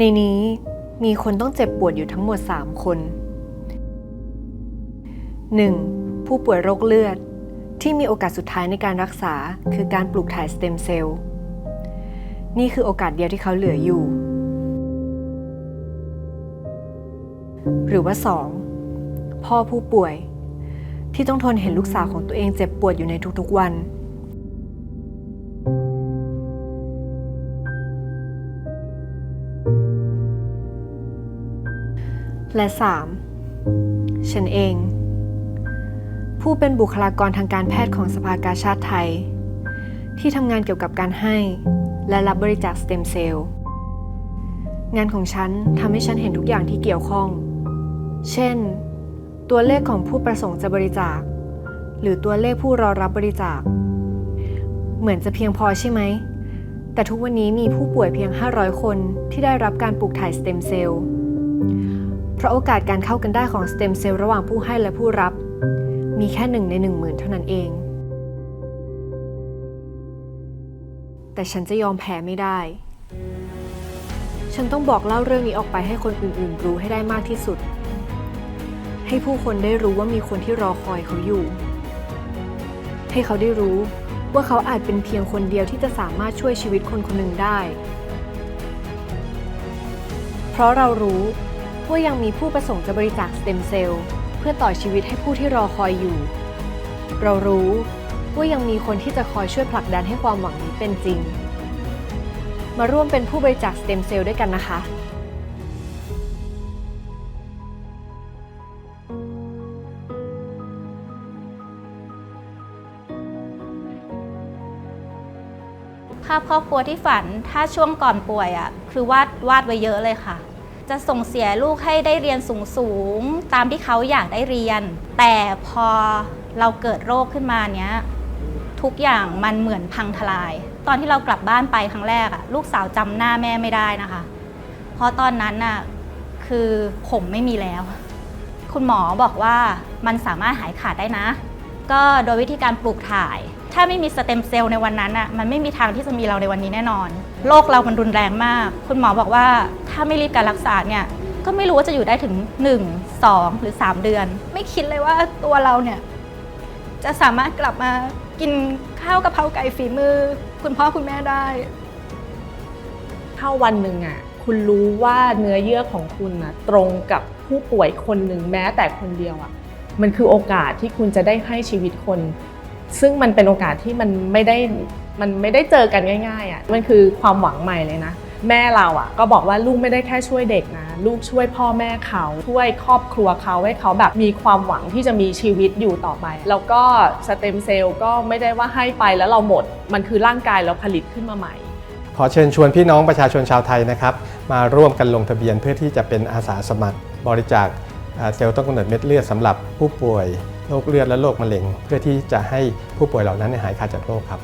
ในนี้มีคนต้องเจ็บปวดอยู่ทั้งหมด 3 คน 1. ผู้ป่วยโรคเลือด ที่มีโอกาสสุดท้ายในการรักษาคือการปลูกถ่ายสเต็มเซลล์ นี่คือโอกาสเดียวที่เขาเหลืออยู่ หรือว่า 2. พ่อผู้ป่วย ที่ต้องทนเห็นลูกสาวของตัวเองเจ็บปวดอยู่ในทุกๆวัน และ 3. ฉันเอง ผู้เป็นบุคลากรทางการแพทย์ของสภากาชาติไทย ที่ทำงานเกี่ยวกับการให้ และรับบริจาคสเต็มเซลล์งานของฉันทำให้ฉันเห็นทุกอย่างที่เกี่ยวข้อง เช่น ตัวเลขของผู้ประสงค์จะบริจาค หรือตัวเลขผู้รอรับบริจาค เหมือนจะเพียงพอใช่ไหม แต่ทุกวันนี้มีผู้ป่วยเพียง 500 คนที่ได้รับการปลูกถ่ายสเต็มเซลล์ เพราะโอกาสการเข้ากันได้ของสเต็มเซลล์ระหว่างผู้ให้และผู้รับ มีแค่หนึ่งในหนึ่งหมื่นเท่านั้นเอง แต่ฉันจะยอมแพ้ไม่ได้ ฉันต้องบอกเล่าเรื่องนี้ออกไปให้คนอื่นๆ รู้ให้ได้มากที่สุด ให้ผู้คนได้รู้ว่ามีคนที่รอคอยเขาอยู่ ให้เขาได้รู้ว่าเขาอาจเป็นเพียงคนเดียวที่จะสามารถช่วยชีวิตคนคนหนึ่งได้ เพราะเรารู้ ว่ายังมีผู้ประสงค์จะบริจาคสเต็มเซลล์เพื่อต่อชีวิตให้ผู้ที่รอคอยอยู่ เรารู้ว่ายังมีคนที่จะคอยช่วยผลักดันให้ความหวังนี้เป็นจริง มาร่วมเป็นผู้บริจาคสเต็มเซลล์ด้วยกันนะคะภาพครอบครัวที่ฝันถ้าช่วงก่อนป่วยอะ่ะคือวาดวาดไว้เยอะเลยค่ะ จะส่งเสียลูกให้ได้เรียนสูงสูงๆตามที่เขาอยากได้เรียน แต่พอเราเกิดโรคขึ้นมาเนี้ยทุกอย่างมันเหมือนพังทลาย ตอนที่เรากลับบ้านไปครั้งแรกอะลูกสาวจำหน้าแม่ไม่ได้นะคะ เพราะตอนนั้นน่ะคือผมไม่มีแล้ว คุณหมอบอกว่ามันสามารถหายขาดได้นะ ก็โดยวิธีการปลูกถ่าย ถ้าไม่มีสเต็มเซลล์ในวันนั้นอะมันไม่มีทางที่จะมีเราในวันนี้แน่นอน โรคเรามันรุนแรงมาก คุณหมอบอกว่าถ้าไม่รีบการรักษาเนี่ยก็ไม่รู้ว่าจะอยู่ได้ถึง 1 2 หรือ 3 เดือน ไม่คิดเลยว่าตัวเราเนี่ยจะสามารถกลับมากินข้าวกะเพราไก่ฝีมือ คุณพ่อคุณแม่ได้ถ้าวันหนึ่งอะคุณรู้ว่าเนื้อเยื่อของคุณอะตรงกับผู้ป่วยคนหนึ่งแม้แต่คนเดียวอะมันคือโอกาสที่คุณจะได้ให้ชีวิตคน ซึ่งมันเป็นโอกาสที่มันไม่ได้มันไม่ได้เจอกันง่ายๆอะมันคือความหวังใหม่เลยนะ แม่เราอะ ก็บอกว่าลูกไม่ได้แค่ช่วยเด็กนะ ลูกช่วยพ่อแม่เขาช่วยครอบครัวเขาให้เขาแบบมีความหวังที่จะมีชีวิตอยู่ต่อไป แล้วก็สเต็มเซลล์ก็ไม่ได้ว่าให้ไปแล้วเราหมด มันคือร่างกายเราผลิตขึ้นมาใหม่ ขอเชิญชวนพี่น้องประชาชนชาวไทยนะครับ มาร่วมกันลงทะเบียนเพื่อที่จะเป็นอาสาสมัครบริจาคเซลล์ต้นกำเนิดเม็ดเลือดสำหรับผู้ป่วย โรคเลือดและโรคมะเร็ง เพื่อที่จะให้ผู้ป่วยเหล่านั้นหายขาดจากโรคครับ